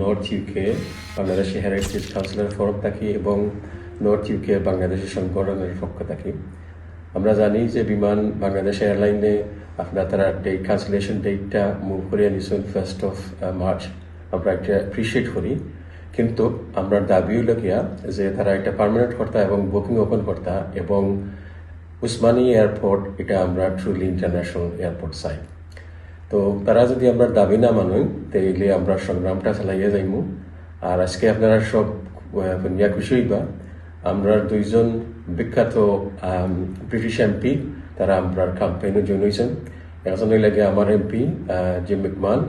North UK Bangladeshi heritage কাউন্সিলের forum থাকি এবং নর্থ ইউকে বাংলাদেশি সংগঠনের পক্ষ থাকি আমরা জানি যে বিমান বাংলাদেশ এয়ারলাইনে আপনার তারা ডেট ক্যান্সেলেশন ডেটটা মুভ করে নিছেন ফার্স্ট অফ মার্চ আমরা এটা অ্যাপ্রিসিয়েট করি। কিন্তু আমরা দাবি হইল গিয়া যে তারা একটা পার্মানেন্ট কর্তা এবং বুকিং ওপেন কর্তা এবং উসমানী এয়ারপোর্ট, এটা আমরা ট্রুলি ইন্টারন্যাশনাল এয়ারপোর্ট চাই। তো তারা যদি আমরা দাবি না মানুন তাইলে আমরা সংগ্রামটা চালাইয়া যাইমু। আর আজকে আপনারা সব নিয়া খুশি হইবা। আমরা দুইজন বিখ্যাত ব্রিটিশ এমপি, তারা আমরা ক্যাম্পেইনে জয়েন হয়েছেন একজন লাগে আমার এমপি জিম মিকমান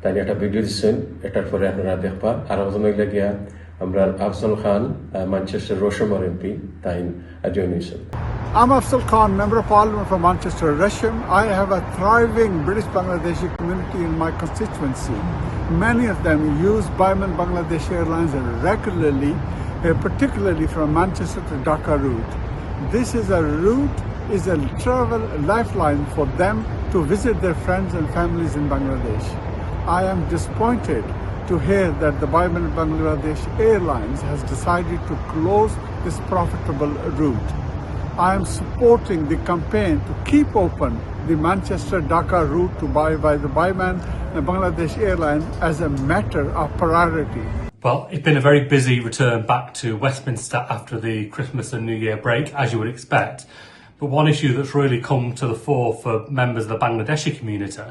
তাই একটা ভিডিও দিচ্ছেন এটার পরে আপনারা দেখবা। আর একজন লাগে আমরা Afzal Khan Manchester Rusholme MP তাই জয়েন হয়েছেন I'm Afzal Khan, Member of Parliament for Manchester, Resham. I have a thriving British Bangladeshi community in my constituency. Many of them use Baiman Bangladesh Airlines regularly, uh, particularly from Manchester to Dhaka route. This is a route, is a travel lifeline for them to visit their friends and families in Bangladesh. I am disappointed to hear that the Baiman Bangladesh Airlines has decided to close this profitable route. I am supporting the campaign to keep open the Manchester Dhaka route to buy by the Baiman and Bangladesh Airlines as a matter of priority. Well, it's been a very busy return back to Westminster after the Christmas and New Year break, as you would expect. But one issue that's really come to the fore for members of the Bangladeshi community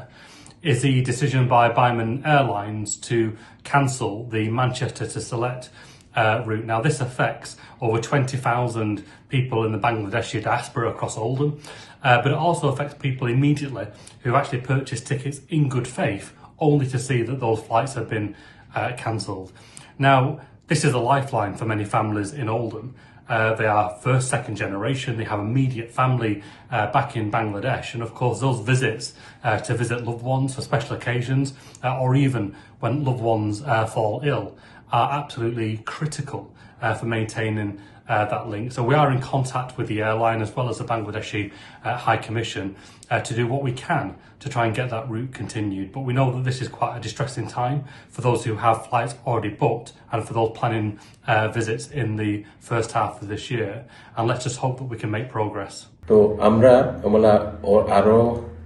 is the decision by Baiman Airlines to cancel the Manchester to Select uh, route. Now, this affects over 20,000 people in the Bangladeshi diaspora across Oldham, uh, but it also affects people immediately who've actually purchased tickets in good faith, only to see that those flights have been uh, cancelled. Now, this is a lifeline for many families in Oldham. Uh, they are first, second generation. They have immediate family uh, back in Bangladesh, and of course, those visits uh, to visit loved ones for special occasions, or even when loved ones fall ill, are absolutely critical uh, for maintaining uh, that link. So we are in contact with the airline as well as the Bangladeshi uh, High Commission uh, to do what we can to try and get that route continued. But we know that this is quite a distressing time for those who have flights already booked and for those planning uh, visits in the first half of this year. And let's just hope that we can make progress. তো আমরা আমরা ও- আরো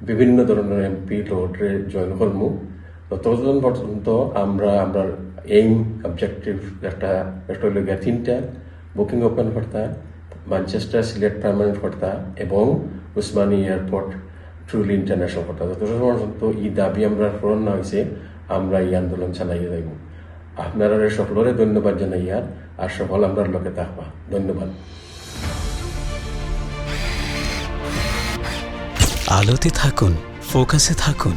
বিভিন্ন ধরনের MP রোডে join করবো তো ততদিন পর্যন্ত আমরা আমরা এইম অবজেক্টিভ একটা একটা হলো গিয়া তিনটা বুকিং ওপেন কর্তা ম্যানচেস্টার সিলেট পার্মানেন্ট কর্তা এবং উসমানী এয়ারপোর্ট ট্রুলি ইন্টারন্যাশনাল কর্তা। যতক্ষণ পর্যন্ত এই দাবি আমরা পূরণ না হয়েছে, আমরা এই আন্দোলন চালাইয়ে যাইব। আপনারা সকলরে ধন্যবাদ জানাইয়ার আর সকল আমরা লোকে থাকবা ধন্যবাদ। আলোতে থাকুন ফোকাসে থাকুন।